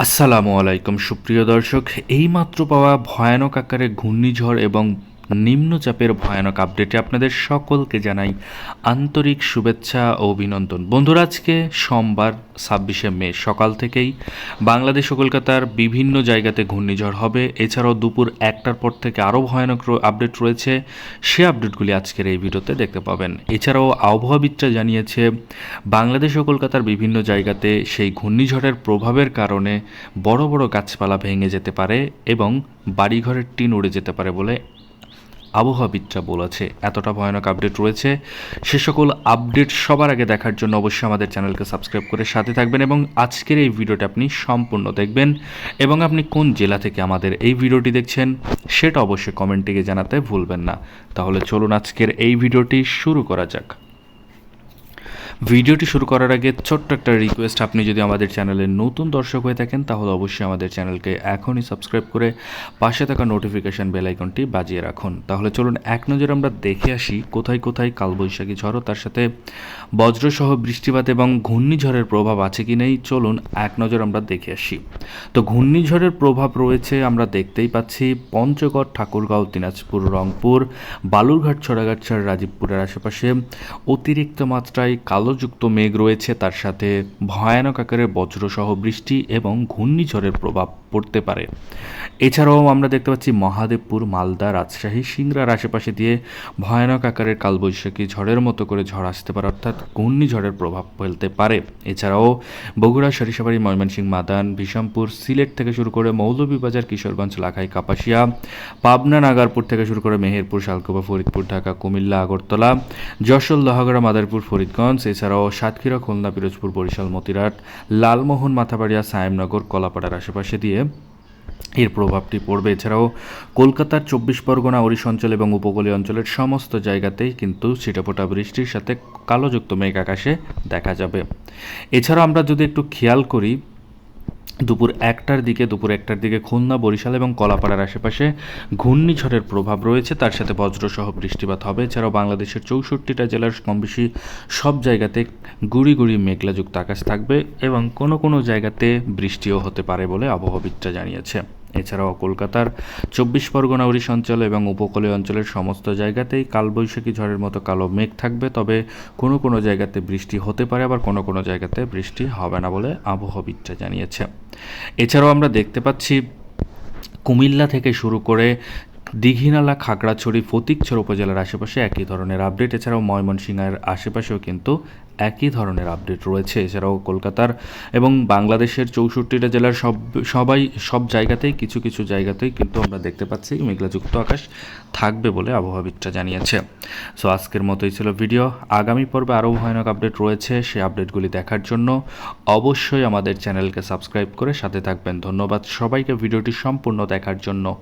আসসালামু আলাইকুম সুপ্রিয় দর্শক এইমাত্র পাওয়া ভয়ানক আকারে ঘূর্ণিঝড় এবং নিম্নচাপের ভয়ানক আপডেটে আপনাদের সকলকে জানাই আন্তরিক শুভেচ্ছা ও অভিনন্দন। বন্ধুরা, আজকে সোমবার, ছাব্বিশে মে, সকাল থেকেই বাংলাদেশ ও কলকাতার বিভিন্ন জায়গাতে ঘূর্ণিঝড় হবে। এছাড়াও দুপুর একটার পর থেকে আরও ভয়ানক আপডেট রয়েছে। সে আপডেটগুলি আজকের এই ভিডিওতে দেখতে পাবেন। এছাড়াও আবহাওয়াবিদরা জানিয়েছে, বাংলাদেশ ও কলকাতার বিভিন্ন জায়গাতে সেই ঘূর্ণিঝড়ের প্রভাবের কারণে বড় বড় গাছপালা ভেঙে যেতে পারে এবং বাড়িঘরের টিন উড়ে যেতে পারে বলে আবহাওয়াবিদরা বলেছে, এতটা ভয়ানক আপডেট রয়েছে। সে সকল আপডেট সবার আগে দেখার জন্য অবশ্যই আমাদের চ্যানেলকে সাবস্ক্রাইব করে সাথে থাকবেন এবং আজকের এই ভিডিওটা আপনি সম্পূর্ণ দেখবেন। এবং আপনি কোন জেলা থেকে আমাদের এই ভিডিওটি দেখছেন, সেটা অবশ্যই কমেন্টে জানাতে ভুলবেন না। তাহলে চলুন আজকের এই ভিডিওটি শুরু করা যাক। ভিডিওটি শুরু করার আগে ছোট্ট একটা রিকোয়েস্ট আপনি যদি আমাদের চ্যানেলের নতুন দর্শক হয়ে থাকেন, তাহলে অবশ্যই আমাদের চ্যানেলকে এখনই সাবস্ক্রাইব করে পাশে থাকা নোটিফিকেশন বেল আইকনটি বাজিয়ে রাখুন। তাহলে চলুন, এক নজর আমরা দেখে আসি কোথায় কোথায় কালবৈশাখী ঝড় ও তার সাথে বজ্রসহ বৃষ্টিপাত এবং ঘূর্ণিঝড়ের প্রভাব আছে কি নেই, চলুন এক নজর আমরা দেখে আসি। তো ঘূর্ণিঝড়ের প্রভাব রয়েছে, আমরা দেখতেই পাচ্ছি পঞ্চগড়, ঠাকুরগাঁও, দিনাজপুর, রংপুর, বালুরঘাট ছড়াগাছার রাজীবপুরের আশেপাশে অতিরিক্ত মাত্রায় কালোযুক্ত মেঘ রয়েছে তার সাথে ভয়ানক আকারে বজ্রসহ বৃষ্টি এবং ঘূর্ণিঝড়ের প্রভাব পড়তে পারে। এছাড়াও আমরা দেখতে পাচ্ছি মহাদেবপুর, মালদা, রাজশাহী, সিংড়ার আশেপাশে দিয়ে ভয়ানক আকারের কালবৈশাখী ঝড়ের মতো করে ঝড় আসতে পারে, অর্থাৎ ঘূর্ণিঝড়ের প্রভাব ফেলতে পারে। এছাড়াও বগুড়া, সরিষাবাড়ি, ময়মনসিংহ, মাদান বিশামপুর সিলেট থেকে শুরু করে মৌলভীবাজার, কিশোরগঞ্জ, লাখাই, কাপাসিয়া, পাবনা, নাগারপুর থেকে শুরু করে মেহেরপুর শালকুপা ফরিদপুর, ঢাকা, কুমিল্লা, আগরতলা, যশোর, লোহাগড়া, মাদারপুর, ফরিদগঞ্জ, এছাড়াও সাতক্ষীরা, খুলনা, পিরোজপুর, বরিশাল, মতিরাট, লালমোহন, মাথাবাড়িয়া, সায়েমনগর, কলাপাড়ার আশেপাশে দিয়ে এর প্রভাবটি পড়বে। এছাড়াও, কলকাতার চব্বিশ পরগনা, ওড়িশ অঞ্চল এবং উপকূলীয় অঞ্চলের সমস্ত জায়গাতেই কিন্তু ছিটেফোঁটা বৃষ্টির সাথে কালোযুক্ত মেঘ আকাশে দেখা যাবে। এছাড়াও আমরা যদি একটু খেয়াল করি, দুপুর একটার দিকে, দুপুর একটার দিকে খুলনা, বরিশাল এবং কলাপাড়ার আশেপাশে ঘূর্ণিঝড়ের প্রভাব রয়েছে। তার সাথে বজ্রসহ বৃষ্টিপাত হবে। এছাড়াও বাংলাদেশের চৌষট্টিটা জেলার কম বেশি সব জায়গাতে গুড়ি গুড়ি মেঘলাযুক্ত আকাশ থাকবে এবং কোনো কোনো জায়গাতে বৃষ্টিও হতে পারে বলে আবহাওয়াবিদরা জানিয়েছে। এছাড়াও কলকাতার চব্বিশ পরগনা ওড়িশ অঞ্চল এবং উপকূলীয় অঞ্চলের সমস্ত জায়গাতেই কালবৈশাখী ঝড়ের মতো কালো মেঘ থাকবে। তবে কোনো কোনো জায়গাতে বৃষ্টি হতে পারে, আবার কোনো কোনো জায়গাতে বৃষ্টি হবে না বলে আবহাওয়াবিদরা জানিয়েছে। এছাড়াও আমরা দেখতে পাচ্ছি, কুমিল্লা থেকে শুরু করে দীঘিনালা, খাগড়াছড়ি, ফতিকছড় উপজেলার আশেপাশে একই ধরনের আপডেট এছাড়াও ময়মনসিংহের আশেপাশেও কিন্তু একই ধরনের আপডেট রয়েছে। এছাড়াও কলকাতার এবং বাংলাদেশের চৌষট্টিটা জেলার সব, সবাই সব জায়গাতেই, কিছু কিছু জায়গাতেই কিন্তু আমরা দেখতে পাচ্ছি মেঘলাযুক্ত আকাশ থাকবে বলে আবহাওয়াবিদরা জানিয়েছে। সো আজকের মতোই ছিল ভিডিও আগামী পর্বে আরও ভয়ানক আপডেট রয়েছে। সেই আপডেটগুলি দেখার জন্য অবশ্যই আমাদের চ্যানেলকে সাবস্ক্রাইব করে সাথে থাকবেন। ধন্যবাদ সবাইকে। ভিডিওটি সম্পূর্ণ দেখার জন্য।